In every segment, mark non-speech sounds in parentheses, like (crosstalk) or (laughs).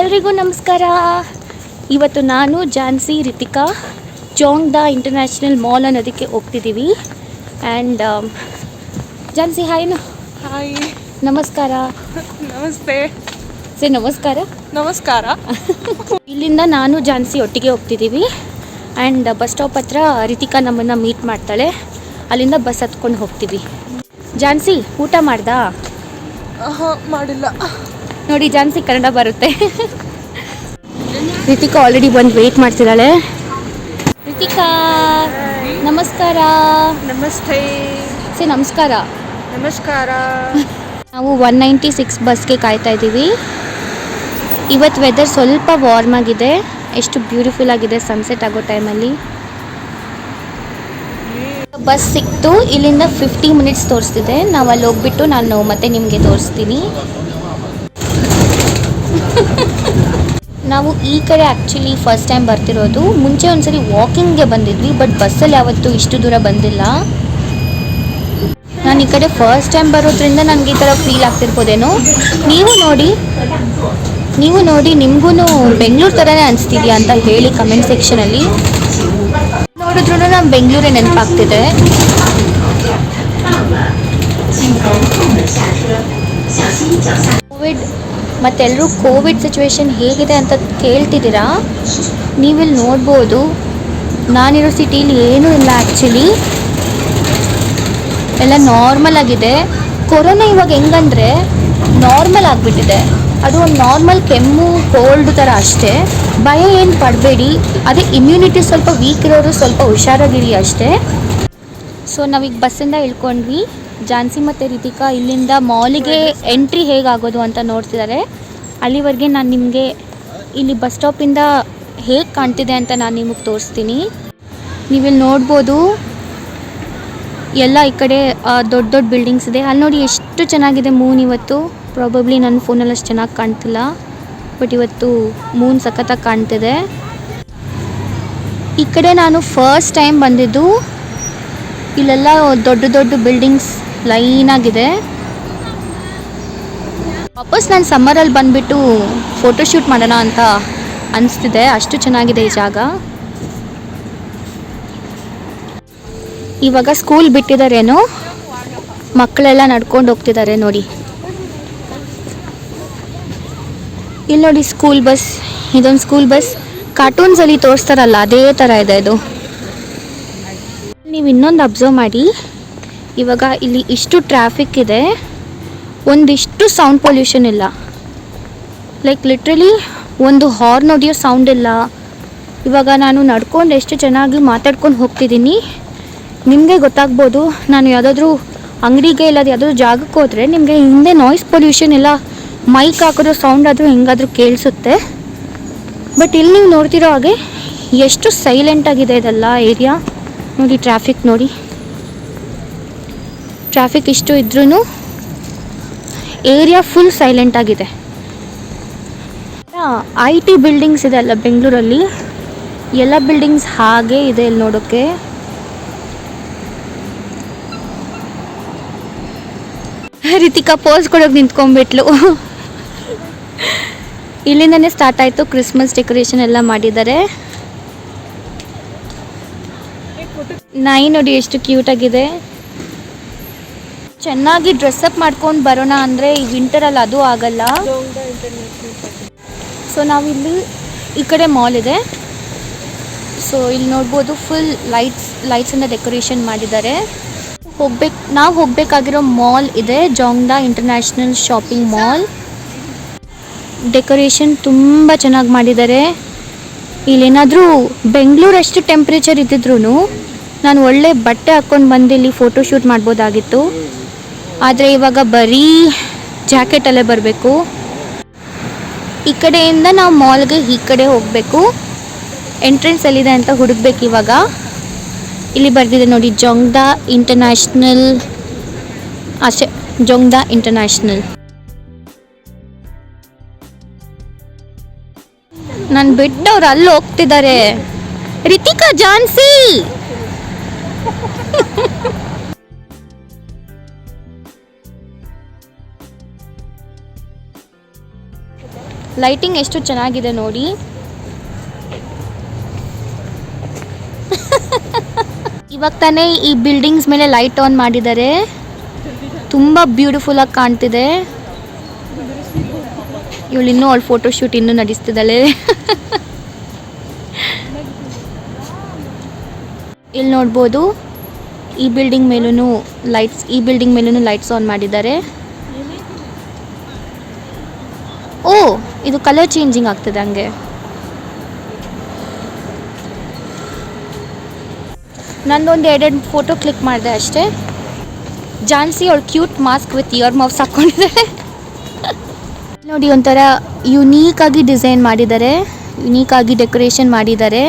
ಎಲ್ರಿಗೂ ನಮಸ್ಕಾರ. ಇವತ್ತು ನಾನು ಜಾನ್ಸಿ ರಿತಿಕಾ ಜೋಂಗ್ದಾ ಇಂಟರ್ನ್ಯಾಷನಲ್ ಮಾಲ್ ಅನ್ನೋದಕ್ಕೆ ಹೋಗ್ತಿದ್ದೀವಿ. ಆ್ಯಂಡ್ ಜಾನ್ಸಿ ಹಾಯ್ನು ಹಾಯ್ ನಮಸ್ಕಾರ. ನಮಸ್ತೆ. ಸರಿ ನಮಸ್ಕಾರ. ನಮಸ್ಕಾರ. ಇಲ್ಲಿಂದ ನಾನು ಜಾನ್ಸಿ ಒಟ್ಟಿಗೆ ಹೋಗ್ತಿದ್ದೀವಿ. ಆ್ಯಂಡ್ ಬಸ್ ಸ್ಟಾಪ್ ಹತ್ರ ರಿತಿಕಾ ನಮ್ಮನ್ನು ಮೀಟ್ ಮಾಡ್ತಾಳೆ. ಅಲ್ಲಿಂದ ಬಸ್ ಹತ್ಕೊಂಡು ಹೋಗ್ತೀವಿ. ಜಾನ್ಸಿ ಊಟ ಮಾಡ್ದಾ? ಮಾಡಿಲ್ಲ. ನೋಡಿ ಜಾನ್ಸಿ ಕನ್ನಡ ಬರುತ್ತೆ. ರಿತಿಕಾ ಆಲ್ರೆಡಿ ಬಂದು ವೆಯ್ಟ್ ಮಾಡ್ತಿದ್ದಾಳೆ. ರಿತಿಕಾ ನಮಸ್ಕಾರ. ನಮಸ್ತೆ. ಸರಿ ನಮಸ್ಕಾರ. ನಮಸ್ಕಾರ. ನಾವು ಒನ್ ನೈಂಟಿ ಸಿಕ್ಸ್ ಬಸ್ಗೆ ಕಾಯ್ತಾ ಇದ್ದೀವಿ. ಇವತ್ತು ವೆದರ್ ಸ್ವಲ್ಪ ವಾರ್ಮ್ ಆಗಿದೆ. ಎಷ್ಟು ಬ್ಯೂಟಿಫುಲ್ ಆಗಿದೆ ಸನ್ಸೆಟ್ ಆಗೋ ಟೈಮಲ್ಲಿ ಬಸ್ ಸಿಕ್ತು, ಇಲ್ಲಿಂದ ಫಿಫ್ಟಿ ಮಿನಿಟ್ಸ್ ತೋರಿಸ್ತಿದೆ. ನಾವು ಅಲ್ಲಿ ಹೋಗ್ಬಿಟ್ಟು ನಾನು ಮತ್ತೆ ನಿಮಗೆ ತೋರಿಸ್ತೀನಿ. (laughs) ನಾವು ಈ ಕಡೆ ಆ್ಯಕ್ಚುಲಿ ಫಸ್ಟ್ ಟೈಮ್ ಬರ್ತಿರೋದು. ಮುಂಚೆ ಒಂದ್ಸರಿ ವಾಕಿಂಗ್ಗೆ ಬಂದಿದ್ವಿ ಬಟ್ ಬಸ್ಸಲ್ಲಿ ಯಾವತ್ತೂ ಇಷ್ಟು ದೂರ ಬಂದಿಲ್ಲ. ನಾನು ಈ ಕಡೆ ಫಸ್ಟ್ ಟೈಮ್ ಬರೋದ್ರಿಂದ ನನಗೆ ಈ ಥರ ಫೀಲ್ ಆಗ್ತಿರ್ಬೋದೇನೋ. ನೀವು ನೋಡಿ. ನೀವು ನೋಡಿ ನಿಮಗೂ ಬೆಂಗಳೂರು ಥರನೇ ಅನಿಸ್ತಿದ್ಯಾ ಅಂತ ಹೇಳಿ ಕಮೆಂಟ್ ಸೆಕ್ಷನಲ್ಲಿ ನೋಡಿದ್ರು ನಮ್ಮ ಬೆಂಗಳೂರೇ ನೆನಪಾಗ್ತಿದೆ. ಕೋವಿಡ್ ಮತ್ತೆಲ್ಲರೂ ಕೋವಿಡ್ ಸಿಚುವೇಶನ್ ಹೇಗಿದೆ ಅಂತ ಕೇಳ್ತಿದ್ದೀರಾ? ನೀವಿಲ್ಲಿ ನೋಡ್ಬೋದು, ನಾನಿರೋ ಸಿಟೀಲಿ ಏನೂ ಇಲ್ಲ ಆ್ಯಕ್ಚುಲಿ ಎಲ್ಲ ನಾರ್ಮಲ್ ಆಗಿದೆ. ಕೊರೋನಾ ಇವಾಗ ಹೆಂಗಂದ್ರೆ ನಾರ್ಮಲ್ ಆಗಿಬಿಟ್ಟಿದೆ. ಅದು ಒಂದು ನಾರ್ಮಲ್ ಕೆಮ್ಮು ಕೋಲ್ಡ್ ಥರ ಅಷ್ಟೇ. ಭಯ ಏನು ಪಡಬೇಡಿ. ಅದೇ ಇಮ್ಯುನಿಟಿ ಸ್ವಲ್ಪ ವೀಕ್ ಇರೋರು ಸ್ವಲ್ಪ ಹುಷಾರಾಗಿರಿ ಅಷ್ಟೇ. ಸೊ ನಾವೀಗ ಬಸ್ಸಿಂದ ಇಳ್ಕೊಂಡ್ವಿ. ಜಾನ್ಸಿ ಮತ್ತು ರಿತಿಕಾ ಇಲ್ಲಿಂದ ಮಾಲಿಗೆ ಎಂಟ್ರಿ ಹೇಗಾಗೋದು ಅಂತ ನೋಡ್ತಿದ್ದಾರೆ ಅಲ್ಲಿವರೆಗೆ ನಾನು ನಿಮಗೆ ಇಲ್ಲಿ ಬಸ್ ಸ್ಟಾಪಿಂದ ಹೇಗೆ ಕಾಣ್ತಿದೆ ಅಂತ ನಾನು ನಿಮಗೆ ತೋರಿಸ್ತೀನಿ. ನೀವಿಲ್ಲಿ ನೋಡ್ಬೋದು. ಎಲ್ಲ ಈ ಕಡೆ ದೊಡ್ಡ ದೊಡ್ಡ ಬಿಲ್ಡಿಂಗ್ಸ್ ಇದೆ. ಅಲ್ಲಿ ನೋಡಿ ಎಷ್ಟು ಚೆನ್ನಾಗಿದೆ ಮೂನ್ ಇವತ್ತು. ಪ್ರಾಬಬ್ಲಿ ನನ್ನ ಫೋನಲ್ಲಿ ಅಷ್ಟು ಚೆನ್ನಾಗಿ ಕಾಣ್ತಿಲ್ಲ. ಬಟ್ ಇವತ್ತು ಮೂನ್ ಸಖತ್ತಾಗಿ ಕಾಣ್ತಿದೆ. ಈ ಕಡೆ ನಾನು ಫಸ್ಟ್ ಟೈಮ್ ಬಂದಿದ್ದು, ಇಲ್ಲೆಲ್ಲ ದೊಡ್ಡ ದೊಡ್ಡ ಬಿಲ್ಡಿಂಗ್ಸ್ ಲೈನ್ ಆಗಿದೆ. ವಾಪಸ್ ನಾನು ಸಮ್ಮರಲ್ಲಿ ಬಂದುಬಿಟ್ಟು ಫೋಟೋಶೂಟ್ ಮಾಡೋಣ ಅಂತ ಅನಿಸ್ತಿದೆ. ಅಷ್ಟು ಚೆನ್ನಾಗಿದೆ ಈ ಜಾಗ. ಇವಾಗ ಸ್ಕೂಲ್ ಬಿಟ್ಟಿದ್ದಾರೇನೋ ಮಕ್ಕಳೆಲ್ಲ ನಡ್ಕೊಂಡು ಹೋಗ್ತಿದ್ದಾರೆ ನೋಡಿ. ಇಲ್ಲಿ ನೋಡಿ ಸ್ಕೂಲ್ ಬಸ್ ಇದೊಂದು ಸ್ಕೂಲ್ ಬಸ್ ಕಾರ್ಟೂನ್ಸಲ್ಲಿ ತೋರಿಸ್ತಾರಲ್ಲ, ಅದೇ ಥರ ಇದೆ ಇದು. ನೀವು ಇನ್ನೊಂದು ಅಬ್ಸರ್ವ್ ಮಾಡಿ. ಇವಾಗ ಇಲ್ಲಿ ಇಷ್ಟು ಟ್ರಾಫಿಕ್ ಇದೆ. ಒಂದಿಷ್ಟು ಸೌಂಡ್ ಪೊಲ್ಯೂಷನ್ ಇಲ್ಲ. ಲೈಕ್ ಲಿಟ್ರಲಿ ಒಂದು ಹಾರ್ನ್ ಹೊಡಿಯೋ ಸೌಂಡ್ ಇಲ್ಲ. ಇವಾಗ ನಾನು ನಡ್ಕೊಂಡು ಎಷ್ಟು ಚೆನ್ನಾಗಿ ಮಾತಾಡ್ಕೊಂಡು ಹೋಗ್ತಿದ್ದೀನಿ ನಿಮಗೆ ಗೊತ್ತಾಗ್ಬೋದು, ನಾನು ಯಾವುದಾದ್ರೂ ಅಂಗಡಿಗೆ ಇಲ್ಲದ ಯಾವುದಾದ್ರೂ ಜಾಗಕ್ಕೆ ಹೋದರೆ ನಿಮಗೆ ಹಿಂದೆ ನಾಯ್ಸ್ ಪೊಲ್ಯೂಷನ್ ಎಲ್ಲ ಮೈಕ್ ಹಾಕಿದ್ರು ಸೌಂಡ್ ಆದರೂ ಹೆಂಗಾದರೂ ಕೇಳಿಸುತ್ತೆ. ಬಟ್ ಇಲ್ಲಿ ನೀವು ನೋಡ್ತಿರೋ ಹಾಗೆ ಎಷ್ಟು ಸೈಲೆಂಟ್ ಆಗಿದೆ ಇದೆಲ್ಲ ಏರಿಯಾ ನೋಡಿ ಟ್ರಾಫಿಕ್ ನೋಡಿ. ಟ್ರಾಫಿಕ್ ಇಷ್ಟು ಇದ್ರೂ ಏರಿಯಾ ಫುಲ್ ಸೈಲೆಂಟ್ ಆಗಿದೆ. ಐ ಟಿ ಬಿಲ್ಡಿಂಗ್ಸ್ ಇದೆ ಅಲ್ಲ ಬೆಂಗಳೂರಲ್ಲಿ. ಎಲ್ಲ ಬಿಲ್ಡಿಂಗ್ಸ್ ಹಾಗೆ ಇದೆ ಇಲ್ಲಿ ನೋಡೋಕ್ಕೆ ರಿತಿಕಾ ಪೋಸ್ ಕೊಡೋಕೆ ನಿಂತ್ಕೊಂಡ್ಬಿಟ್ಲು. ಇಲ್ಲಿಂದನೇ ಸ್ಟಾರ್ಟ್ ಆಯಿತು. ಕ್ರಿಸ್ಮಸ್ ಡೆಕೋರೇಷನ್ ಎಲ್ಲ ಮಾಡಿದ್ದಾರೆ. ನಾಯಿ ನೋಡಿ ಎಷ್ಟು ಕ್ಯೂಟ್ ಆಗಿದೆ. ಚೆನ್ನಾಗಿ ಡ್ರೆಸ್ಅಪ್ ಮಾಡ್ಕೊಂಡು ಬರೋಣ ಅಂದರೆ ಈ ವಿಂಟರಲ್ಲಿ ಅದು ಆಗಲ್ಲ. ಸೊ ನಾವಿಲ್ಲಿ ಈ ಕಡೆ ಮಾಲ್ ಇದೆ. ಸೊ ಇಲ್ಲಿ ನೋಡ್ಬೋದು ಫುಲ್ ಲೈಟ್ಸ್ ಲೈಟ್ಸಿಂದ ಡೆಕೋರೇಷನ್ ಮಾಡಿದ್ದಾರೆ. ಹೋಗ್ಬೇಕು ನಾವು ಹೋಗಬೇಕಾಗಿರೋ ಮಾಲ್ ಇದೆ Zhongda international shopping mall decoration ತುಂಬ ಚೆನ್ನಾಗಿ ಮಾಡಿದ್ದಾರೆ. ಇಲ್ಲೇನಾದರೂ ಬೆಂಗಳೂರಷ್ಟು ಟೆಂಪ್ರೇಚರ್ ಇದ್ದಿದ್ರು ನಾನು ಒಳ್ಳೆ ಬಟ್ಟೆ ಹಾಕ್ಕೊಂಡು ಬಂದು ಇಲ್ಲಿ ಫೋಟೋ ಶೂಟ್ ಮಾಡ್ಬೋದಾಗಿತ್ತು. ಆದರೆ ಇವಾಗ ಬರೀ ಜಾಕೆಟಲ್ಲೇ ಬರಬೇಕು. ಈ ಕಡೆಯಿಂದ ನಾವು ಮಾಲ್ಗೆ ಈ ಕಡೆ ಹೋಗಬೇಕು. ಎಂಟ್ರೆನ್ಸ್ ಎಲ್ಲಿದೆ ಅಂತ ಹುಡುಕ್ಬೇಕು ಇವಾಗ. ಇಲ್ಲಿ ಬರೆದಿದೆ ನೋಡಿ ಜೊಂಗ್ದಾ ಇಂಟರ್ನ್ಯಾಷನಲ್ ಅಷ್ಟೇ ಜೊಂಗ್ದಾ ಇಂಟರ್ನ್ಯಾಷನಲ್. ನಾನು ಬಿಟ್ಟವ್ರು ಅಲ್ಲಿ ಹೋಗ್ತಿದ್ದಾರೆ ರಿತಿಕಾ ಜಾನ್ಸಿ! (laughs) ಲೈಟಿಂಗ್ ಎಷ್ಟು ಚೆನ್ನಾಗಿದೆ ನೋಡಿ. ಇವಾಗ ತಾನೇ ಈ ಬಿಲ್ಡಿಂಗ್ಸ್ ಮೇಲೆ ಲೈಟ್ ಆನ್ ಮಾಡಿದ್ದಾರೆ. ತುಂಬ ಬ್ಯೂಟಿಫುಲ್ ಆಗಿ ಕಾಣ್ತಿದೆ. ಇವಳು ಇನ್ನೂ ಅವಳು ಫೋಟೋ ಶೂಟ್ ಇನ್ನೂ ನಡೆಸ್ತಿದ್ದಾಳೆ. ಇಲ್ಲಿ ನೋಡ್ಬೋದು, ಈ ಬಿಲ್ಡಿಂಗ್ ಮೇಲೂ ಲೈಟ್ಸ್ ಈ ಬಿಲ್ಡಿಂಗ್ ಮೇಲೂ ಲೈಟ್ಸ್ ಆನ್ ಮಾಡಿದ್ದಾರೆ. ಓ, ಇದು ಕಲರ್ ಚೇಂಜಿಂಗ್ ಆಗ್ತದೆ ಹಂಗೆ. ನಂದೊಂದು ಎರಡೆರಡು ಫೋಟೋ ಕ್ಲಿಕ್ ಮಾಡಿದೆ ಅಷ್ಟೇ. ಜಾನ್ಸಿ ಅವಳು cute mask with ear mouse ಹಾಕ್ಕೊಂಡಿದ್ದಾರೆ ನೋಡಿ, ಒಂಥರ ಯುನೀಕ್ ಆಗಿ ಡಿಸೈನ್ ಮಾಡಿದ್ದಾರೆ. ಯುನೀಕ್ ಆಗಿ ಡೆಕೋರೇಷನ್ ಮಾಡಿದ್ದಾರೆ.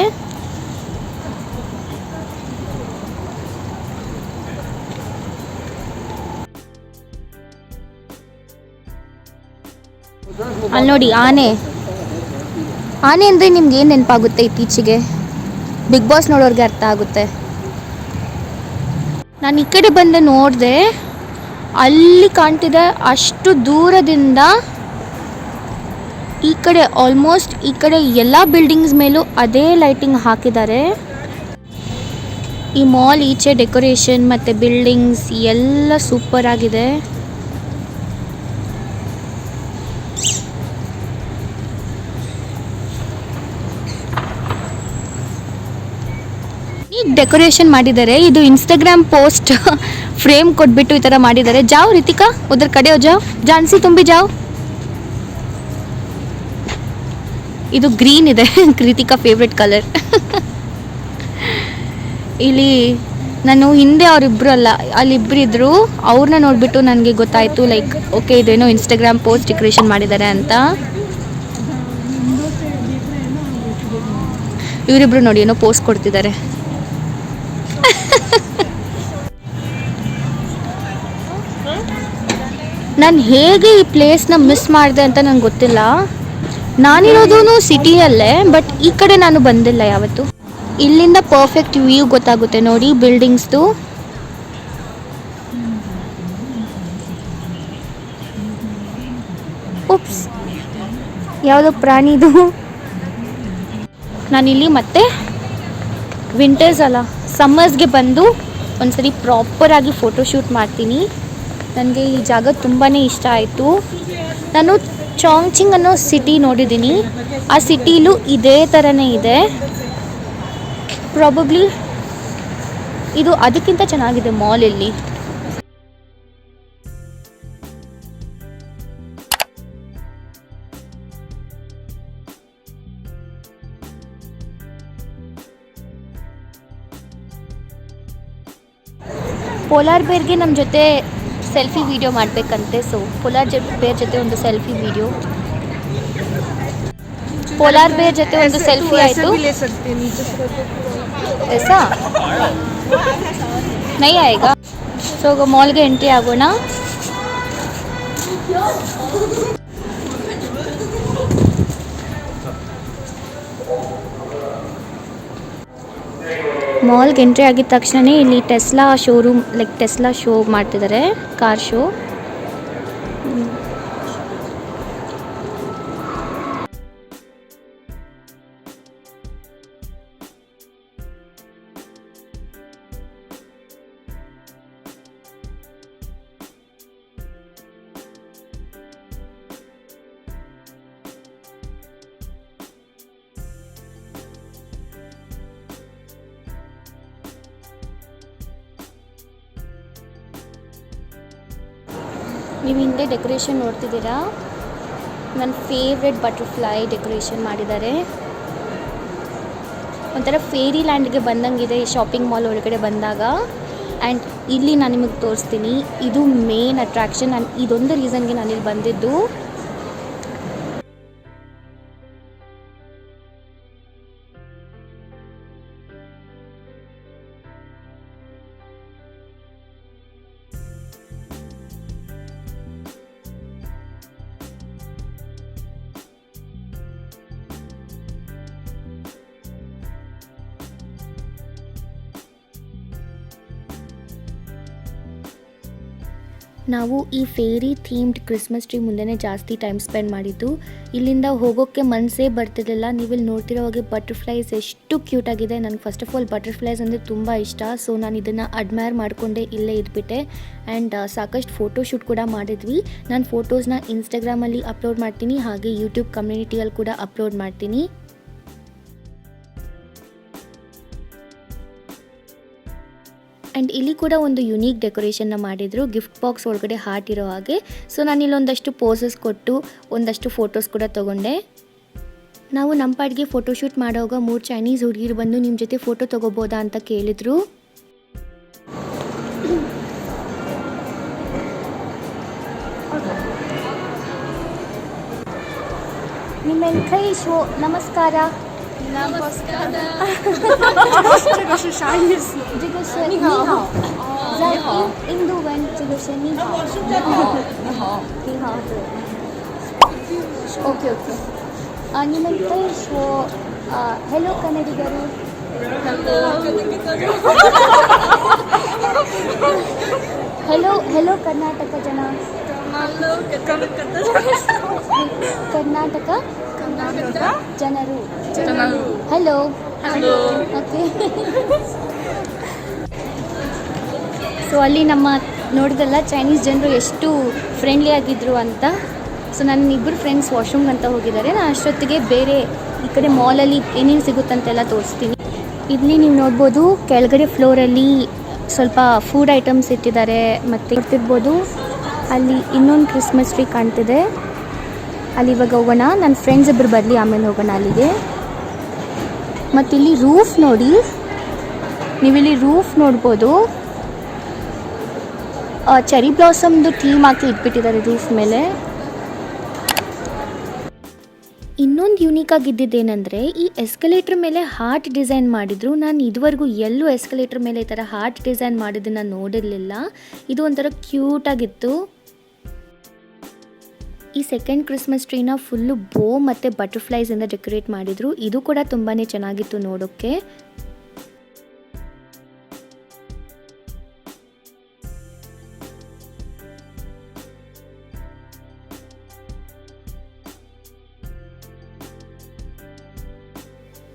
ಅಲ್ಲಿ ನೋಡಿ, ಆನೆ. ಆನೆ ಅಂದರೆ ನಿಮ್ಗೆ ಏನು ನೆನಪಾಗುತ್ತೆ ಇತ್ತೀಚೆಗೆ? ಬಿಗ್ ಬಾಸ್ ನೋಡೋರಿಗೆ ಅರ್ಥ ಆಗುತ್ತೆ. ನಾನು ಈ ಕಡೆ ಬಂದು ನೋಡಿದೆ, ಅಲ್ಲಿ ಕಾಣ್ತಿದೆ ಅಷ್ಟು ದೂರದಿಂದ ಈ ಕಡೆ ಆಲ್ಮೋಸ್ಟ್ ಈ ಕಡೆ ಎಲ್ಲ ಬಿಲ್ಡಿಂಗ್ಸ್ ಮೇಲೂ ಅದೇ ಲೈಟಿಂಗ್ ಹಾಕಿದ್ದಾರೆ. ಈ ಮಾಲ್ ಈಚೆ ಡೆಕೋರೇಷನ್ ಮತ್ತು ಬಿಲ್ಡಿಂಗ್ಸ್ ಎಲ್ಲ ಸೂಪರ್ ಆಗಿದೆ. ಡೆಕೋರೇಷನ್ ಮಾಡಿದ್ದಾರೆ. ಇದು ಇನ್ಸ್ಟಾಗ್ರಾಮ್ ಪೋಸ್ಟ್ ಫ್ರೇಮ್ ಕೊಟ್ಬಿಟ್ಟು ಈ ಥರ ಮಾಡಿದ್ದಾರೆ. ಜಾವ್, ರಿತಿಕಾ, ಉದ್ರ ಕಡೆ ಜಾವ್. ಜಾನ್ಸಿ ತುಂಬಿ ಜಾವ್. ಇದು ಗ್ರೀನ್ ಇದೆ. ಕೃತಿಕಾ ಫೇವ್ರೆಟ್ ಕಲರ್ ಇಲ್ಲಿ ನಾನು ಹಿಂದೆ ಅವರಿಬ್ರು ಅಲ್ಲ ಅಲ್ಲಿಬ್ರು ಇದ್ರು ಅವ್ರನ್ನ ನೋಡಿಬಿಟ್ಟು ನನಗೆ ಗೊತ್ತಾಯಿತು ಲೈಕ್ ಓಕೆ ಇದೇನೋ ಇನ್ಸ್ಟಾಗ್ರಾಮ್ ಪೋಸ್ಟ್ ಡೆಕೋರೇಷನ್ ಮಾಡಿದ್ದಾರೆ ಅಂತ. ಇವರಿಬ್ರು ನೋಡಿ ಏನೋ ಪೋಸ್ಟ್ ಕೊಡ್ತಿದ್ದಾರೆ. ನಾನು ಹೇಗೆ ಈ ಪ್ಲೇಸ್ನ ಮಿಸ್ ಮಾಡಿದೆ ಅಂತ ನಂಗೆ ಗೊತ್ತಿಲ್ಲ. ನಾನಿರೋದು ಸಿಟಿಯಲ್ಲೇ ಬಟ್ ಈ ಕಡೆ ನಾನು ಬಂದಿಲ್ಲ ಯಾವತ್ತು. ಇಲ್ಲಿಂದ ಪರ್ಫೆಕ್ಟ್ ವ್ಯೂ ಗೊತ್ತಾಗುತ್ತೆ ನೋಡಿ ಬಿಲ್ಡಿಂಗ್ಸ್ದು ಉಪ್ಸ್ ಯಾವುದೋ ಪ್ರಾಣಿದು ನಾನಿಲ್ಲಿ ಮತ್ತೆ ವಿಂಟರ್ಸ್ ಅಲ್ಲ ಸಮ್ಮರ್ಸ್ಗೆ ಬಂದು ಒಂದ್ಸರಿ ಪ್ರಾಪರಾಗಿ ಫೋಟೋ ಶೂಟ್ ಮಾಡ್ತೀನಿ. ನನಗೆ ಈ ಜಾಗ ತುಂಬಾ ಇಷ್ಟ ಆಯಿತು. ನಾನು ಚಾಂಗ್ಚಿಂಗ್ ಅನ್ನೋ ಸಿಟಿ ನೋಡಿದ್ದೀನಿ. ಆ ಸಿಟಿಲೂ ಇದೇ ಥರನೇ ಇದೆ. ಪ್ರಾಬಬ್ಲಿ ಇದು ಅದಕ್ಕಿಂತ ಚೆನ್ನಾಗಿದೆ ಮಾಲ್ ಇಲ್ಲಿ ಪೋಲಾರ್ ಬೇರ್ಗೆ ನಮ್ಮ ಜೊತೆ ಸೆಲ್ಫಿ ವಿಡಿಯೋ ಮಾಡಬೇಕಂತೆ ಸೊ ಪೋಲಾರ್ ಬೇರ್ ಜೊತೆ ಒಂದು ಸೆಲ್ಫಿ ವಿಡಿಯೋ. ಪೋಲಾರ್ ಬೇರ್ ಜೊತೆ ಒಂದು ಸೆಲ್ಫಿ ಆಯಿತು. ನೈ ಆಯ್ಗ ಸೊ ಮಾಲ್ಗೆ ಎಂಟ್ರಿ ಆಗೋಣ. ಮಾಲ್ಗೆ ಎಂಟ್ರಿ ಆಗಿದ ತಕ್ಷಣನೇ ಇಲ್ಲಿ Tesla showroom like Tesla show ಮಾಡ್ತಿದ್ದಾರೆ ಕಾರ್ ಶೋ ಡೆಕೋರೇಷನ್ ನೋಡ್ತಿದ್ದೀರಾ? ನನ್ನ ಫೇವ್ರೆಟ್ ಬಟರ್ಫ್ಲೈ ಡೆಕೋರೇಷನ್ ಮಾಡಿದ್ದಾರೆ. ಒಂಥರ ಫೇರಿ ಲ್ಯಾಂಡ್ಗೆ ಬಂದಂಗಿದೆ ಈ ಶಾಪಿಂಗ್ ಮಾಲ್ ಒಳಗಡೆ ಬಂದಾಗ. ಆ್ಯಂಡ್ ಇಲ್ಲಿ ನಾನು ನಿಮಗೆ ತೋರಿಸ್ತೀನಿ, ಇದು ಮೇನ್ ಅಟ್ರಾಕ್ಷನ್ ನಾನು ಇದೊಂದು ರೀಸನ್ಗೆ ನಾನು ಇಲ್ಲಿ ಬಂದಿದ್ದು. ನಾವು ಈ ಫೇರಿ ಥೀಮ್ಡ್ ಕ್ರಿಸ್ಮಸ್ ಟ್ರೀ ಮುಂದೆನೇ ಜಾಸ್ತಿ ಟೈಮ್ ಸ್ಪೆಂಡ್ ಮಾಡಿದ್ದು. ಇಲ್ಲಿಂದ ಹೋಗೋಕ್ಕೆ ಮನಸ್ಸೇ ಬರ್ತಿರಲಿಲ್ಲ. ನೀವಿಲ್ಲಿ ನೋಡ್ತಿರೋ ಹಾಗೆ ಬಟರ್ಫ್ಲೈಸ್ ಎಷ್ಟು ಕ್ಯೂಟ್ ಆಗಿದೆ. ನನಗೆ ಫಸ್ಟ್ ಆಫ್ ಆಲ್ ಬಟರ್ಫ್ಲೈಸ್ ಅಂದರೆ ತುಂಬ ಇಷ್ಟ. ಸೊ ನಾನು ಇದನ್ನು ಅಡ್ಮೈರ್ ಮಾಡಿಕೊಂಡೆ ಇಲ್ಲೇ ಇದ್ಬಿಟ್ಟೆ. ಆ್ಯಂಡ್ ಸಾಕಷ್ಟು ಫೋಟೋಶೂಟ್ ಕೂಡ ಮಾಡಿದ್ವಿ. ನಾನು ಫೋಟೋಸ್ನ ಇನ್ಸ್ಟಾಗ್ರಾಮಲ್ಲಿ ಅಪ್ಲೋಡ್ ಮಾಡ್ತೀನಿ. ಹಾಗೆ ಯೂಟ್ಯೂಬ್ ಕಮ್ಯುನಿಟಿಯಲ್ಲಿ ಕೂಡ ಅಪ್ಲೋಡ್ ಮಾಡ್ತೀನಿ. ಆ್ಯಂಡ್ ಇಲ್ಲಿ ಕೂಡ ಒಂದು ಯುನೀಕ್ ಡೆಕೋರೇಷನ್ನ ಮಾಡಿದರು. ಗಿಫ್ಟ್ ಬಾಕ್ಸ್ ಒಳಗಡೆ ಹಾರ್ಟ್ ಇರೋ ಹಾಗೆ. ಸೊ ನಾನು ಇಲ್ಲೊಂದಷ್ಟು ಪೋಸಸ್ ಕೊಟ್ಟು, ಒಂದಷ್ಟು ಫೋಟೋಸ್ ಕೂಡ ತೊಗೊಂಡೆ. ನಾವು ನಮ್ಮ ಪಾಡಿಗೆ ಫೋಟೋಶೂಟ್ ಮಾಡೋವಾಗ ಮೂರು ಚೈನೀಸ್ ಹುಡುಗಿರು ಬಂದು ನಿಮ್ಮ ಜೊತೆ ಫೋಟೋ ತೊಗೋಬೋದಾ ಅಂತ ಕೇಳಿದರು. ನಿಮ್ಮ ಕೈ ಶೋ? ನಮಸ್ಕಾರ. ನಮಸ್ಕಾರ 这个是啥意思？这个是你好，在印印度文这个是你好，你好，你好，你好，对。ಓಕೆ ಓಕೆ ನಿಮ್ಮ ಕೈ ಶೋ ಹೆಲೋ ಕನ್ನಡಿಗರು ಹೆಲೋ ಹೆಲೋ ಕರ್ನಾಟಕ ಜನ ಕರ್ನಾಟಕ ಜನರು ಹಲೋ ಓಕೆ ಸೊ ಅಲ್ಲಿ ನಮ್ಮ ನೋಡಿದಲ್ಲ ಚೈನೀಸ್ ಜನರು ಎಷ್ಟು ಫ್ರೆಂಡ್ಲಿ ಆಗಿದ್ರು ಅಂತ. ಸೊ ನನ್ನ ಇಬ್ಬರು ಫ್ರೆಂಡ್ಸ್ ವಾಶ್ರೂಮ್ ಅಂತ ಹೋಗಿದ್ದಾರೆ. ನಾನು ಅಷ್ಟೊತ್ತಿಗೆ ಬೇರೆ ಈ ಕಡೆ ಮಾಲಲ್ಲಿ ಏನೇನು ಸಿಗುತ್ತಂತೆಲ್ಲ ತೋರಿಸ್ತೀನಿ. ಇಲ್ಲಿ ನೀವು ನೋಡ್ಬೋದು ಕೆಳಗಡೆ ಫ್ಲೋರಲ್ಲಿ ಸ್ವಲ್ಪ ಫುಡ್ ಐಟಮ್ಸ್ ಇಟ್ಟಿದ್ದಾರೆ. ಮತ್ತು ಇರ್ತಿರ್ಬೋದು ಅಲ್ಲಿ ಇನ್ನೊಂದು ಕ್ರಿಸ್ಮಸ್ ಟ್ರೀ ಕಾಣ್ತಿದೆ. ಅಲ್ಲಿ ಇವಾಗ ಹೋಗೋಣ. ನನ್ನ ಫ್ರೆಂಡ್ಸ್ ಇಬ್ಬರು ಬರಲಿ ಆಮೇಲೆ ಹೋಗೋಣ ಅಲ್ಲಿಗೆ. ಮತ್ತು ಇಲ್ಲಿ ರೂಫ್ ನೋಡಿ. ನೀವಿಲ್ಲಿ ರೂಫ್ ನೋಡ್ಬೋದು. ಚೆರಿ ಬ್ಲಾಸಮ್ದು ಥೀಮ್ ಹಾಕಿ ಇಟ್ಬಿಟ್ಟಿದ್ದಾರೆ ರೂಫ್ ಮೇಲೆ. ಇನ್ನೊಂದು ಯೂನಿಕ್ ಆಗಿದ್ದೇನೆಂದರೆ ಈ ಎಸ್ಕಲೇಟ್ರ್ ಮೇಲೆ ಹಾರ್ಟ್ ಡಿಸೈನ್ ಮಾಡಿದ್ರು. ನಾನು ಇದುವರೆಗೂ ಎಲ್ಲೂ ಎಸ್ಕಲೇಟ್ರ್ ಮೇಲೆ ಈ ಥರ ಹಾರ್ಟ್ ಡಿಸೈನ್ ಮಾಡಿದ್ದನ್ನು ನೋಡಿರಲಿಲ್ಲ. ಇದು ಒಂಥರ ಕ್ಯೂಟಾಗಿತ್ತು ಈ ಸೆಕೆಂಡ್ ಕ್ರಿಸ್ಮಸ್ ಟ್ರೀನ ಫುಲ್ಲು ಬೋ ಮತ್ತು ಬಟರ್ಫ್ಲೈಸಿಂದ ಡೆಕೋರೇಟ್ ಮಾಡಿದರು. ಇದು ಕೂಡ ತುಂಬಾ ಚೆನ್ನಾಗಿತ್ತು ನೋಡೋಕ್ಕೆ.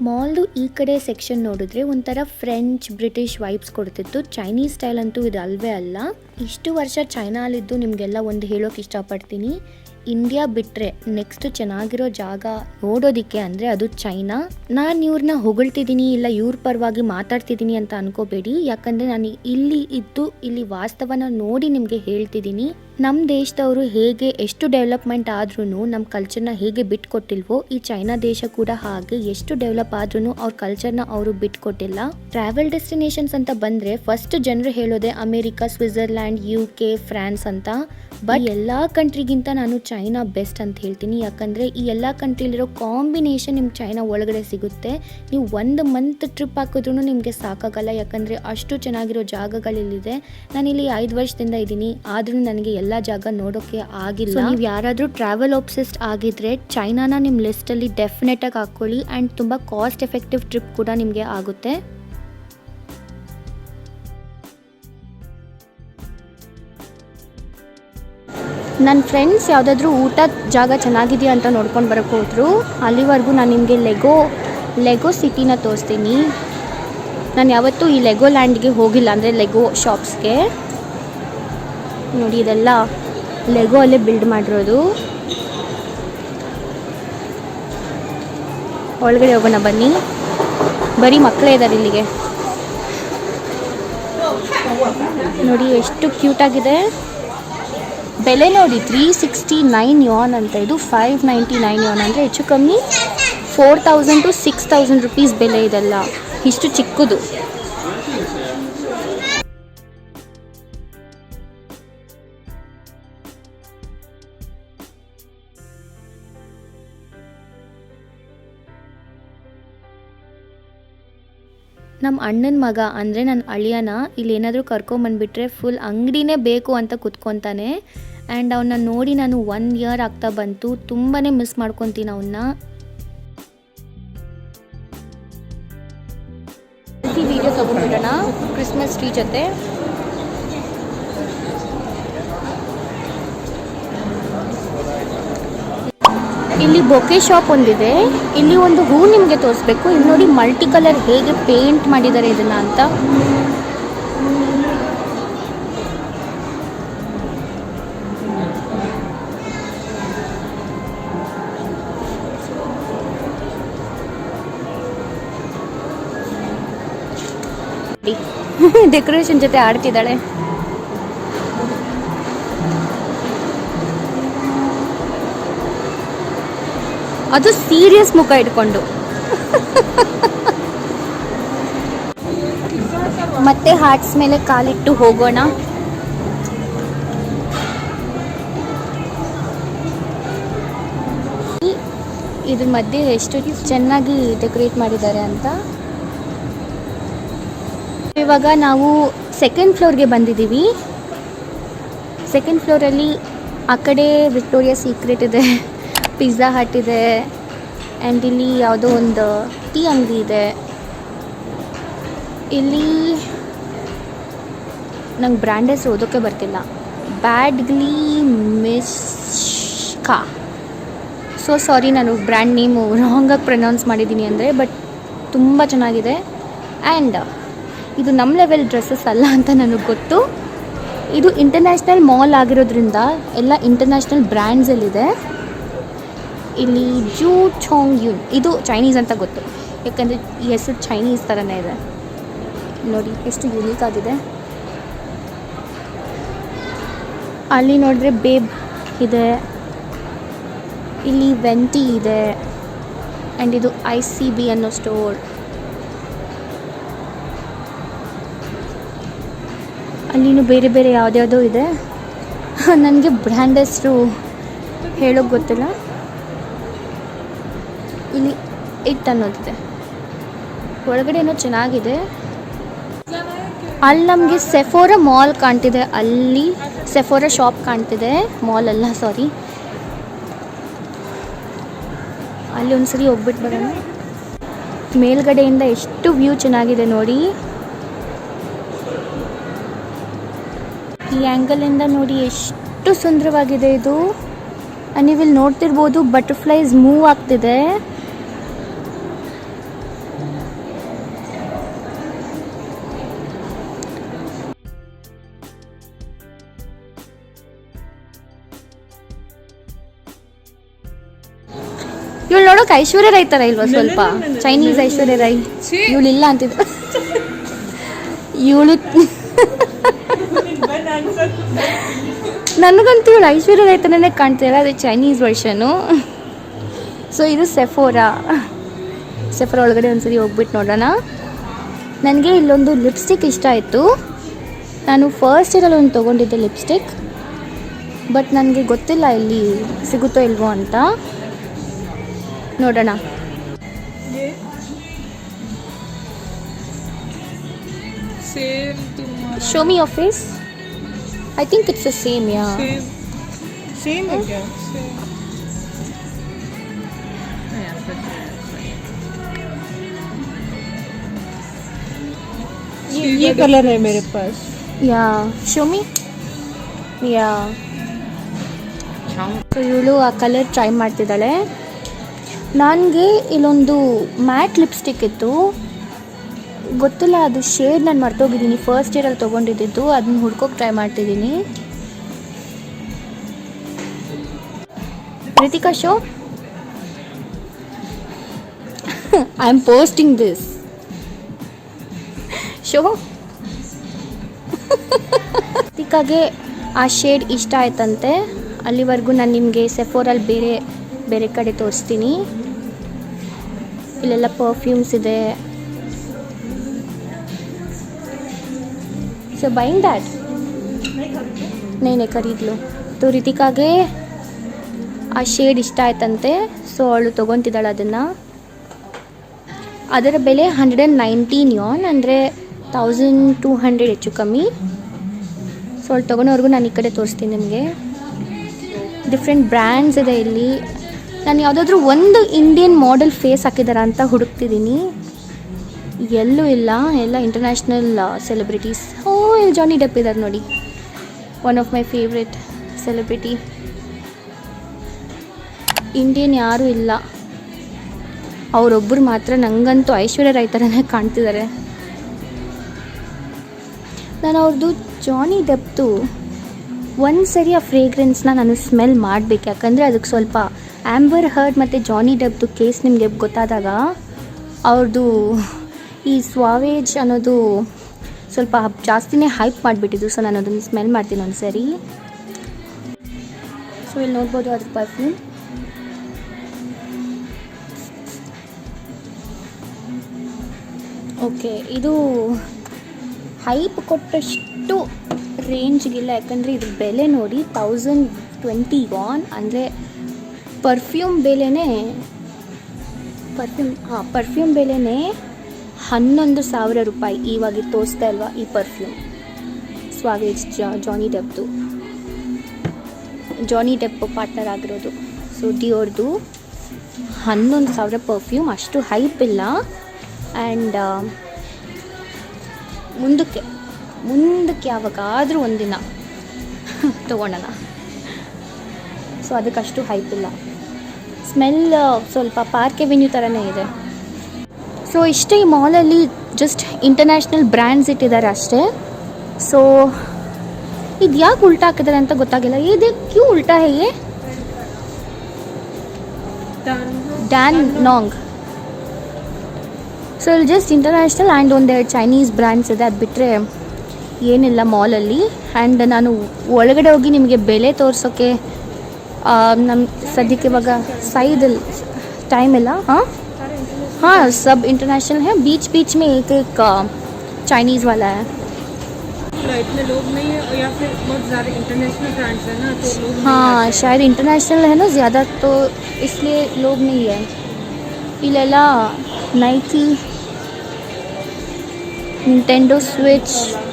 ಮಾಲ್ದು ಈ ಕಡೆ ಸೆಕ್ಷನ್ ನೋಡಿದ್ರೆ ಒಂಥರ ಫ್ರೆಂಚ್ ಬ್ರಿಟಿಷ್ ವೈಬ್ಸ್ ಕೊಡ್ತಿತ್ತು. ಚೈನೀಸ್ ಸ್ಟೈಲ್ ಅಂತೂ ಇದು ಅಲ್ವೇ ಅಲ್ಲ. ಇಷ್ಟು ವರ್ಷ ಚೈನಾ ಅಲ್ಲಿದ್ದು ನಿಮಗೆಲ್ಲ ಒಂದು ಹೇಳೋಕೆ ಇಷ್ಟಪಡ್ತೀನಿ. ಇಂಡಿಯಾ ಬಿಟ್ಟರೆ ನೆಕ್ಸ್ಟ್ ಚೆನ್ನಾಗಿರೋ ಜಾಗ ನೋಡೋದಿಕ್ಕೆ ಅಂದರೆ ಅದು ಚೈನಾ. ನಾನು ಇವ್ರನ್ನ ಹೊಗಳ್ತಿದ್ದೀನಿ ಇಲ್ಲ ಇವ್ರ ಪರವಾಗಿ ಮಾತಾಡ್ತಿದ್ದೀನಿ ಅಂತ ಅನ್ಕೋಬೇಡಿ. ಯಾಕಂದರೆ ನಾನು ಇಲ್ಲಿ ಇದ್ದು, ಇಲ್ಲಿ ವಾಸ್ತವನ ನೋಡಿ ನಿಮಗೆ ಹೇಳ್ತಿದ್ದೀನಿ ನಮ್ಮ ದೇಶದವರು ಹೇಗೆ ಎಷ್ಟು ಡೆವಲಪ್ಮೆಂಟ್ ಆದ್ರೂ ನಮ್ಮ ಕಲ್ಚರ್ನ ಹೇಗೆ ಬಿಟ್ಕೊಟ್ಟಿಲ್ವೋ ಈ ಚೈನಾ ದೇಶ ಕೂಡ ಹಾಗೆ ಎಷ್ಟು ಡೆವಲಪ್ ಆದ್ರೂ ಅವ್ರ ಕಲ್ಚರ್ನ ಅವರು ಬಿಟ್ಕೊಟ್ಟಿಲ್ಲ. ಟ್ರಾವೆಲ್ ಡೆಸ್ಟಿನೇಷನ್ಸ್ ಅಂತ ಬಂದರೆ ಫಸ್ಟ್ ಜನರು ಹೇಳೋದೆ America, Switzerland U K France ಅಂತ. ಬಟ್ ಎಲ್ಲ ಕಂಟ್ರಿಗಿಂತ ನಾನು ಚೈನಾ ಬೆಸ್ಟ್ ಅಂತ ಹೇಳ್ತೀನಿ. ಯಾಕಂದರೆ ಈ ಎಲ್ಲ ಕಂಟ್ರಿಲಿರೋ ಕಾಂಬಿನೇಷನ್ ನಿಮ್ಗೆ ಚೈನಾ ಒಳಗಡೆ ಸಿಗುತ್ತೆ. ನೀವು ಒಂದು ಮಂತ್ ಟ್ರಿಪ್ ಹಾಕಿದ್ರೂ ನಿಮಗೆ ಸಾಕಾಗಲ್ಲ. ಯಾಕಂದರೆ ಅಷ್ಟು ಚೆನ್ನಾಗಿರೋ ಜಾಗಗಳಿಲ್ಲಿದೆ. ನಾನಿಲ್ಲಿ ಐದು ವರ್ಷದಿಂದ ಇದ್ದೀನಿ. ಆದ್ರೂ ನನಗೆ ಎಲ್ಲ ಜಾಗ ನೋಡೋಕ್ಕೆ ಆಗಿಲ್ಲ. ನೀವು ಯಾರಾದರೂ ಟ್ರಾವೆಲ್ ಒಬ್ಸೆಸ್ಟ್ ಆಗಿದ್ರೆ ಚೈನಾನ ನಿಮ್ಮ ಲಿಸ್ಟಲ್ಲಿ ಡೆಫಿನೆಟಾಗಿ ಹಾಕ್ಕೊಳ್ಳಿ ಆ್ಯಂಡ್ ತುಂಬ ಕಾಸ್ಟ್ ಎಫೆಕ್ಟಿವ್ ಟ್ರಿಪ್ ಕೂಡ ನಿಮಗೆ ಆಗುತ್ತೆ. ನನ್ನ ಫ್ರೆಂಡ್ಸ್ ಯಾವುದಾದ್ರೂ ಊಟ ಜಾಗ ಚೆನ್ನಾಗಿದೆಯಾ ಅಂತ ನೋಡ್ಕೊಂಡು ಬರೋಕ್ಕೆ ಹೋದ್ರು. ಅಲ್ಲಿವರೆಗೂ ನಾನು ನಿಮಗೆ ಲೆಗೋ ಲೆಗೋ ಸಿಟಿನ ತೋರಿಸ್ತೀನಿ. ನಾನು ಯಾವತ್ತೂ ಈ ಲೆಗೋ ಲ್ಯಾಂಡ್ಗೆ ಹೋಗಿಲ್ಲ ಅಂದರೆ ಲೆಗೋ ಶಾಪ್ಸ್ಗೆ ನೋಡಿ, ಇದೆಲ್ಲ ಲೆಗೋ ಅಲ್ಲೇ ಬಿಲ್ಡ್ ಮಾಡಿರೋದು. ಒಳಗಡೆ ಹೋಗೋಣ ಬನ್ನಿ. ಬರೀ ಮಕ್ಕಳೇ ಇದ್ದಾರೆ ಇಲ್ಲಿಗೆ. ನೋಡಿ, ಎಷ್ಟು ಕ್ಯೂಟ್ ಆಗಿದೆ. ಬೆಲೆ ನೋಡಿ ತ್ರೀ ಸಿಕ್ಸ್ಟಿ ನೈನ್ ಯಾನ್ ಅಂತ. ಇದು ಫೈವ್ ನೈಂಟಿ ನೈನ್ ಯಾನ್ ಅಂದರೆ ಹೆಚ್ಚು ಕಮ್ಮಿ. Four thousand to six thousand rupees ಬೆಲೆ ಇದೆಲ್ಲ. ಇಷ್ಟು ಚಿಕ್ಕದು. ನಮ್ಮ ಅಣ್ಣನ ಮಗ, ಅಂದರೆ ನನ್ನ ಅಳಿಯನ ಇಲ್ಲಿ ಏನಾದರೂ ಕರ್ಕೊಂಬಂದ್ಬಿಟ್ರೆ ಫುಲ್ ಅಂಗಡಿನೇ ಬೇಕು ಅಂತ ಕುತ್ಕೊತಾನೆ. ಆ್ಯಂಡ್ ಅವನ್ನ ನೋಡಿ ನಾನು ಒನ್ ಇಯರ್ ಆಗ್ತಾ ಬಂತು ತುಂಬಾ ಮಿಸ್ ಮಾಡ್ಕೊತೀನಿ ಅವನ್ನ ವಿಡಿಯೋ ತಗೊಂಡ್ಬಿಡೋಣ ಕ್ರಿಸ್ಮಸ್ ಟ್ರೀ ಜೊತೆ. ಇಲ್ಲಿ ಬೊಕೆ ಶಾಪ್ ಒಂದಿದೆ. ಇಲ್ಲಿ ಒಂದು ಹೂ ನಿಮಗೆ ತೋರಿಸ್ಬೇಕು. ಇಲ್ಲಿ ನೋಡಿ ಮಲ್ಟಿ ಕಲರ್ ಹೇಗೆ ಪೇಂಟ್ ಮಾಡಿದ್ದಾರೆ ಇದನ್ನ ಅಂತ. (laughs) ಡೆಕೋರೇಷನ್ ಜೊತೆ ಆಡ್ತಿದ್ದಾಳೆ. ಅದು ಸೀರಿಯಸ್ ಮುಖ ಇಟ್ಕೊಂಡು. ಮತ್ತೆ ಹಾರ್ಟ್ಸ್ ಮೇಲೆ ಕಾಲಿಟ್ಟು ಹೋಗೋಣ. ಇದ್ರ ಮಧ್ಯೆ ಎಷ್ಟು ಚೆನ್ನಾಗಿ ಡೆಕೋರೇಟ್ ಮಾಡಿದ್ದಾರೆ ಅಂತ. ಇವಾಗ ನಾವು ಸೆಕೆಂಡ್ ಫ್ಲೋರ್ಗೆ ಬಂದಿದ್ದೀವಿ. ಸೆಕೆಂಡ್ ಫ್ಲೋರಲ್ಲಿ ಆ ಕಡೆ ವಿಕ್ಟೋರಿಯಾ ಸೀಕ್ರೆಟ್ ಇದೆ. ಪಿಜ್ಜಾ ಹಟ್ ಇದೆ ಆ್ಯಂಡ್ ಇಲ್ಲಿ ಯಾವುದೋ ಒಂದು ಟೀ ಅಂಗಡಿ ಇದೆ. ಇಲ್ಲಿ ನಂಗೆ ಬ್ರ್ಯಾಂಡೆಸ್ ಓದೋಕ್ಕೆ ಬರ್ತಿಲ್ಲ. ಬ್ಯಾಡ್ಗ್ಲಿ ಮಿಸ್ಕಾ ಸೊ ಸಾರಿ ನಾನು ಬ್ರ್ಯಾಂಡ್ ನೇಮು ರಾಂಗಾಗಿ ಪ್ರೊನೌನ್ಸ್ ಮಾಡಿದ್ದೀನಿ ಅಂದರೆ ಬಟ್ ತುಂಬ ಚೆನ್ನಾಗಿದೆ. ಆ್ಯಂಡ್ ಇದು ನಮ್ಮ ಲೆವೆಲ್ ಡ್ರೆಸ್ಸಸ್ ಅಲ್ಲ ಅಂತ ನನಗೆ ಗೊತ್ತು. ಇದು ಇಂಟರ್ನ್ಯಾಷನಲ್ ಮಾಲ್ ಆಗಿರೋದ್ರಿಂದ ಎಲ್ಲ ಇಂಟರ್ನ್ಯಾಷನಲ್ ಬ್ರ್ಯಾಂಡ್ಸಲ್ಲಿದೆ ಇಲ್ಲಿ ಜೂ ಚೋಂಗ್ ಯುನ್. ಇದು ಚೈನೀಸ್ ಅಂತ ಗೊತ್ತು. ಯಾಕಂದರೆ ಈ ಹೆಸರು ಚೈನೀಸ್ ಥರನೇ ಇದೆ. ನೋಡಿ, ಎಷ್ಟು ಯುನೀಕ್ ಆಗಿದೆ. ಅಲ್ಲಿ ನೋಡಿದ್ರೆ ಬೇಬ್ ಇದೆ. ಇಲ್ಲಿ ವೆಂಟಿ ಇದೆ. ಆ್ಯಂಡ್ ಇದು ಐ ಸಿ ಬಿ ಅನ್ನೋ ಸ್ಟೋರ್ ಅಲ್ಲಿನೂ ಬೇರೆ ಬೇರೆ ಯಾವುದ್ಯಾವುದೋ ಇದೆ. (laughs) ನನಗೆ ಬ್ರ್ಯಾಂಡ್ ಹೆಸರು ಹೇಳೋಕ್ಕೆ ಗೊತ್ತಿಲ್ಲ. ಇಲ್ಲಿ ಇಟ್ ಅನ್ನೋದಿದೆ. ಒಳಗಡೆ ಏನೋ ಚೆನ್ನಾಗಿದೆ. ಅಲ್ಲಿ ನಮಗೆ ಸೆಫೋರ ಮಾಲ್ ಕಾಣ್ತಿದೆ. ಅಲ್ಲಿ ಸೆಫೋರ ಶಾಪ್ ಕಾಣ್ತಿದೆ. ಮಾಲ್ ಅಲ್ಲ ಸಾರಿ ಅಲ್ಲಿ ಒಂದ್ಸರಿ ಹೋಗ್ಬಿಟ್ಟು ಬರೋಣ. ಮೇಲ್ಗಡೆಯಿಂದ ಎಷ್ಟು ವ್ಯೂ ಚೆನ್ನಾಗಿದೆ ನೋಡಿ. ಈ ಆ್ಯಂಗಲಿಂದ ನೋಡಿ ಎಷ್ಟು ಸುಂದರವಾಗಿದೆ ಇದು. ನೀವಿಲ್ಲಿ ನೋಡ್ತಿರ್ಬೋದು ಬಟರ್ಫ್ಲೈಸ್ ಮೂವ್ ಆಗ್ತಿದೆ. ನೋಡೋಕೆ ಐಶ್ವರ್ಯ ರೈ ತರ ಇಲ್ವಾ ಸ್ವಲ್ಪ? ಚೈನೀಸ್ ಐಶ್ವರ್ಯ ರೈ. ಇವಳು ಇಲ್ಲ ಅಂತಿದ್ರು ಇವಳು ನನಗಂತೂ ಇವಳು ಐಶ್ವರ್ಯ ರೈ ತರನೇ ಕಾಣ್ತಿಲ್ಲ ಅದು ಚೈನೀಸ್ ವರ್ಷನು ಸೊ ಇದು ಸೆಫೋರಾ ಸೆಫೋರಾ ಒಳಗಡೆ ಒಂದ್ಸರಿ ಹೋಗ್ಬಿಟ್ಟು ನೋಡೋಣ. ನನಗೆ ಇಲ್ಲೊಂದು ಲಿಪ್ಸ್ಟಿಕ್ ಇಷ್ಟ ಆಯಿತು. ನಾನು ಫಸ್ಟ್ ಇಯರಲ್ಲಿ ಒಂದು ತೊಗೊಂಡಿದ್ದೆ ಲಿಪ್ಸ್ಟಿಕ್ ಬಟ್ ನನಗೆ ಗೊತ್ತಿಲ್ಲ ಇಲ್ಲಿ ಸಿಗುತ್ತೋ ಇಲ್ವೋ ಅಂತ. ನೋಡೋಣ Same tomorrow. Show me your face I think it's the same yeah Same. Same again. Same. Ayan, ये ये कलर है मेरे पास ಯಾ ಶೋ ಮಿ ಯಾ ಸೊ ಇವಳು ಆ ಕಲರ್ ಟ್ರೈ ಮಾಡ್ತಿದ್ದಾಳೆ ನನಗೆ ಇಲ್ಲೊಂದು ಮ್ಯಾಟ್ ಲಿಪ್ಸ್ಟಿಕ್ ಇತ್ತು. ಗೊತ್ತಿಲ್ಲ, ಅದು ಶೇಡ್ ನಾನು ಮರ್ತೋಗಿದ್ದೀನಿ. ಫಸ್ಟ್ ಇಯರಲ್ಲಿ ತೊಗೊಂಡಿದ್ದು ಅದನ್ನ ಹುಡ್ಕೋಕೆ ಟ್ರೈ ಮಾಡ್ತಿದ್ದೀನಿ. Ritika show I am posting this show ಪ್ರತಿಕಾಗೆ ಆ ಶೇಡ್ ಇಷ್ಟ ಆಯ್ತಂತೆ. ಅಲ್ಲಿವರೆಗೂ ನಾನು ನಿಮಗೆ ಸೆಫೋರಲ್ಲಿ ಬೇರೆ ಬೇರೆ ಕಡೆ ತೋರಿಸ್ತೀನಿ. ಇಲ್ಲೆಲ್ಲ ಪರ್ಫ್ಯೂಮ್ಸ್ ಇದೆ. ಸೊ ಬೈಂಗ್ ದ್ಯಾಟ್ ನೇನೆ ಖರೀದ್ಲು. ಸೊ ರಿತಿಕಾಗೆ ಆ ಶೇಡ್ ಇಷ್ಟ ಆಯ್ತಂತೆ. ಸೊ ಅವಳು ತೊಗೊತಿದ್ದಾಳೆ ಅದನ್ನು. ಅದರ ಬೆಲೆ ಹಂಡ್ರೆಡ್ ಆ್ಯಂಡ್ ನೈನ್ಟೀನ್ ಯಾನ್ ಅಂದರೆ ತೌಸಂಡ್ ಟೂ ಹಂಡ್ರೆಡ್ ಹೆಚ್ಚು ಕಮ್ಮಿ. ಸೊ ಅವಳು ತೊಗೊಳೋವರೆಗೂ ನಾನು ಈ ಕಡೆ ತೋರಿಸ್ತೀನಿ ನಿಮಗೆ. ಡಿಫ್ರೆಂಟ್ ಬ್ರ್ಯಾಂಡ್ಸ್ ಇದೆ ಇಲ್ಲಿ. ನಾನು ಯಾವುದಾದ್ರೂ ಒಂದು ಇಂಡಿಯನ್ ಮಾಡೆಲ್ ಫೇಸ್ ಹಾಕಿದಾರ ಅಂತ ಹುಡುಕ್ತಿದ್ದೀನಿ. ಎಲ್ಲೂ ಇಲ್ಲ, ಎಲ್ಲ ಇಂಟರ್ನ್ಯಾಷನಲ್ ಸೆಲೆಬ್ರಿಟೀಸ್ ಓ, ಇಲ್ಲಿ ಜಾನಿ ಡೆಪ್ ಇದ್ದಾರೆ ನೋಡಿ. One of my favourite celebrity Indian ಯಾರೂ ಇಲ್ಲ. ಅವರೊಬ್ಬರು ಮಾತ್ರ ನನಗಂತೂ ಐಶ್ವರ್ಯ ರೈ ಥರನೇ ಕಾಣ್ತಿದ್ದಾರೆ ನಾನು ಅವ್ರದ್ದು ಜಾನಿ ಡೆಪ್ತು ಒಂದು ಸರಿ ಆ ಫ್ರೇಗ್ರೆನ್ಸ್ನ ನಾನು ಸ್ಮೆಲ್ ಮಾಡಬೇಕು. ಯಾಕಂದರೆ ಅದಕ್ಕೆ ಸ್ವಲ್ಪ ಆ್ಯಂಬರ್ ಹರ್ಡ್ ಮತ್ತು ಜಾನಿ ಡಬ್ದು ಕೇಸ್ ನಿಮಗೆ ಗೊತ್ತಾದಾಗ ಅವ್ರದ್ದು ಈ ಸ್ವಾವೇಜ್ ಅನ್ನೋದು ಸ್ವಲ್ಪ ಜಾಸ್ತಿನೇ ಹೈಪ್ ಮಾಡಿಬಿಟ್ಟಿದ್ದು. ಸೊ ನಾನು ಅದನ್ನು ಸ್ಮೆಲ್ ಮಾಡ್ತೀನಿ ಒಂದು ಸರಿ ಸೊ ಇಲ್ಲಿ ನೋಡ್ಬೋದು ಅದ್ರ ಪರ್ಫ್ಯೂಮ್ ಓಕೆ ಇದು ಹೈಪ್ ಕೊಟ್ಟಷ್ಟು ರೇಂಜ್ಗಿಲ್ಲ ಯಾಕಂದರೆ ಇದ್ರ ಬೆಲೆ ನೋಡಿ ತೌಸಂಡ್ ಟ್ವೆಂಟಿ ವಾನ್ ಅಂದರೆ ಪರ್ಫ್ಯೂಮ್ ಬೆಲೆನೇ ಪರ್ಫ್ಯೂಮ್ ಹಾಂ ಪರ್ಫ್ಯೂಮ್ ಬೆಲೆನೇ ಹನ್ನೊಂದು ಸಾವಿರ ರೂಪಾಯಿ ಇವಾಗ ತೋರಿಸ್ತಾ ಇಲ್ವಾ ಈ ಪರ್ಫ್ಯೂಮ್ ಸ್ವಾಗೇಜ್ ಜಾನಿ ಡೆಪ್ದು ಜಾನಿ ಡೆಪ್ ಪಾರ್ಟ್ನರ್ ಆಗಿರೋದು. ಸೊ ಡಿಯೋರ್ದು ಹನ್ನೊಂದು ಸಾವಿರ ಪರ್ಫ್ಯೂಮ್ ಅಷ್ಟು ಹೈಪ್ ಇಲ್ಲ. ಆ್ಯಂಡ್ ಮುಂದಕ್ಕೆ ಮುಂದಕ್ಕೆ ಯಾವಾಗಾದರೂ ಒಂದಿನ ತೊಗೊಳೋಣ ಸೊ ಅದಕ್ಕಷ್ಟು ಹೈಪ್ ಇಲ್ಲ. ಸ್ಮೆಲ್ ಸ್ವಲ್ಪ ಪಾರ್ಕ್ ಎವೆನ್ಯೂ ಥರನೇ ಇದೆ. ಸೊ ಇಷ್ಟೇ ಈ ಮಾಲಲ್ಲಿ ಜಸ್ಟ್ ಇಂಟರ್ನ್ಯಾಷನಲ್ ಬ್ರ್ಯಾಂಡ್ಸ್ ಇಟ್ಟಿದ್ದಾರೆ ಅಷ್ಟೇ. ಸೊ ಇದು ಯಾಕೆ ಉಲ್ಟಾ ಹಾಕಿದ್ದಾರೆ ಅಂತ ಗೊತ್ತಾಗಿಲ್ಲ. ಇದು ಕ್ಯೂ ಉಲ್ಟಾ ಹೇಗೆ? ಡ್ಯಾನ್ ನಾಂಗ್. ಸೊ ಇಲ್ಲಿ ಜಸ್ಟ್ ಇಂಟರ್ನ್ಯಾಷನಲ್ ಆ್ಯಂಡ್ ಒಂದೆರಡು ಚೈನೀಸ್ ಬ್ರ್ಯಾಂಡ್ಸ್ ಇದೆ. ಅದು ಬಿಟ್ಟರೆ ಏನಿಲ್ಲ ಮಾಲಲ್ಲಿ ಆ್ಯಂಡ್ ನಾನು ಒಳಗಡೆ ಹೋಗಿ ನಿಮಗೆ ಬೆಲೆ ತೋರ್ಸೋಕ್ಕೆ ನಮ್ಮ ಸದ್ಯಕ್ಕೆ ಇವಾಗ ಸೈದಲ್ಲಿ ಟೈಮ್ ಇಲ್ಲ ಹಾಂ हाँ सब इंटरनेशनल है बीच बीच में एक एक चाइनीज़ वाला है इतने लोग नहीं है या फिर बहुत ज़्यादा इंटरनेशनल ब्रांड्स है ना तो लोग नहीं हाँ आते हैं। शायद इंटरनेशनल है ना ज़्यादा तो इसलिए लोग नहीं है ಇಲ್ಲೆಲ್ಲ ನೈಕಿ ನಿಂಟೆಂಡೋ ಸ್ವಿಚ್ ಹಾಂ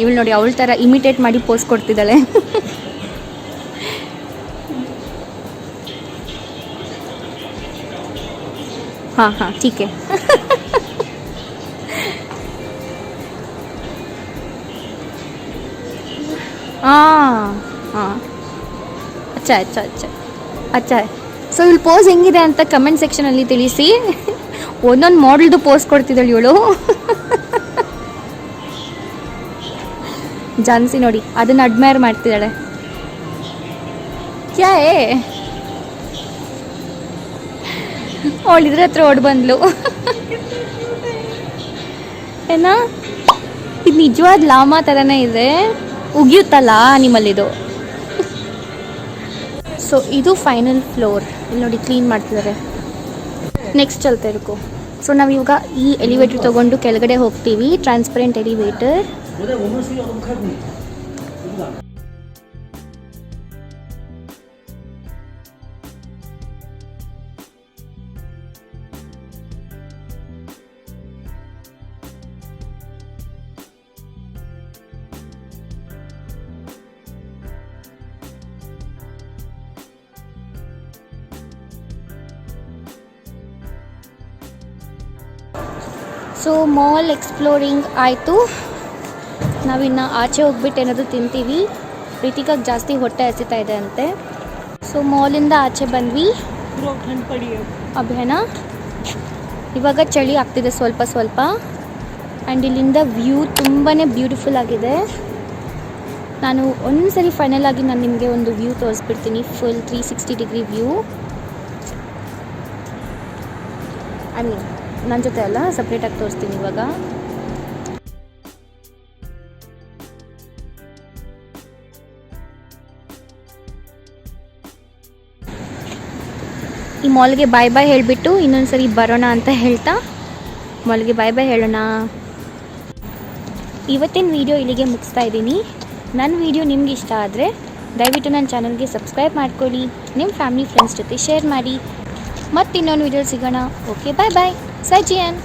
ಇವಳು ನೋಡಿ ಅವಳ ಥರ ಇಮಿಟೇಟ್ ಮಾಡಿ ಪೋಸ್ಟ್ ಕೊಡ್ತಿದ್ದಾಳೆ. ಹಾ ಹಾ ಟೀಕೆ. ಹಾಂ ಹಾಂ. ಅಚ್ಚಾ ಅಚ್ಚ ಅಚ್ಚ. ಅಚ್ಚ. ಸೊ ಇಲ್ಲಿ ಪೋಸ್ ಹೆಂಗಿದೆ ಅಂತ ಕಮೆಂಟ್ ಸೆಕ್ಷನಲ್ಲಿ ತಿಳಿಸಿ. ಒಂದೊಂದು ಮಾಡಲ್ದು ಪೋಸ್ ಕೊಡ್ತಿದ್ದಾಳೆ ಇವಳು. ಜಾನ್ಸಿ ನೋಡಿ, ಅದನ್ನ ಅಡ್ಮೈರ್ ಮಾಡ್ತಿದ್ದಾಳೆ. ಕ್ಯಾ ಏ ಅವಳಿದ್ರ ಹತ್ರ ಓಡ್ ಬಂದ್ಲು. ಏನ? ಇದು ನಿಜವಾದ ಲಾಮಾ ಥರನೇ ಇದೆ. ಉಗಿಯುತ್ತಲ್ಲ ನಿಮ್ಮಲ್ಲಿದು. ಸೊ ಇದು ಫೈನಲ್ ಫ್ಲೋರ್ ಇಲ್ಲಿ ನೋಡಿ ಕ್ಲೀನ್ ಮಾಡ್ತಿದ್ದಾರೆ. ನೆಕ್ಸ್ಟ್ ಚಲ್ತಾ ಇರ್ಕೋ. ಸೊ ನಾವು ಇವಾಗ ಈ ಎಲಿವೇಟರ್ ತಗೊಂಡು ಕೆಳಗಡೆ ಹೋಗ್ತೀವಿ. Transparent elevator so mall exploring ಆಯಿತು. ನಾವಿನ್ನು ಆಚೆ ಹೋಗ್ಬಿಟ್ಟು ಏನಾದರೂ ತಿಂತೀವಿ. ಪ್ರೀತಿಕಾಗಿ ಜಾಸ್ತಿ ಹೊಟ್ಟೆ ಹಸಿತಾ ಇದೆ ಅಂತೆ. ಸೊ ಮಾಲಿಂದ ಆಚೆ ಬಂದ್ವಿ. ಅಭಿಯಾನ, ಇವಾಗ ಚಳಿ ಆಗ್ತಿದೆ ಸ್ವಲ್ಪ ಸ್ವಲ್ಪ. ಆ್ಯಂಡ್ ಇಲ್ಲಿಂದ ವ್ಯೂ ತುಂಬಾ ಬ್ಯೂಟಿಫುಲ್ ಆಗಿದೆ. ನಾನು ಒಂದು ಸರಿ ಫೈನಲ್ ಆಗಿ ನಾನು ನಿಮಗೆ ಒಂದು view ತೋರಿಸ್ಬಿಡ್ತೀನಿ. Full three sixty degree view I mean ನನ್ನ ಜೊತೆ ಅಲ್ಲ ಸಪ್ರೇಟಾಗಿ ತೋರಿಸ್ತೀನಿ ಇವಾಗ. ಈ ಮಾಲ್ಗೆ ಬಾಯ್ ಬಾಯ್ ಹೇಳಿಬಿಟ್ಟು ಇನ್ನೊಂದ್ಸರಿ ಬರೋಣ ಅಂತ ಹೇಳ್ತಾ, ಮಾಲ್ಗೆ ಬಾಯ್ ಬಾಯ್ ಹೇಳೋಣ. ಇವತ್ತಿನ ವೀಡಿಯೋ ಇಲ್ಲಿಗೆ ಮುಗಿಸ್ತಾ ಇದ್ದೀನಿ. ನನ್ನ ವೀಡಿಯೋ ನಿಮ್ಗೆ ಇಷ್ಟ ಆದರೆ ದಯವಿಟ್ಟು ನನ್ನ ಚಾನಲ್ಗೆ ಸಬ್ಸ್ಕ್ರೈಬ್ ಮಾಡ್ಕೊಳ್ಳಿ. ನಿಮ್ಮ ಫ್ಯಾಮಿಲಿ ಫ್ರೆಂಡ್ಸ್ ಜೊತೆ ಶೇರ್ ಮಾಡಿ. ಮತ್ತೆ ಇನ್ನೊಂದು ವೀಡಿಯೋ ಸಿಗೋಣ. Okay bye bye Say, Jen.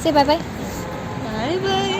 Say bye bye. Bye bye.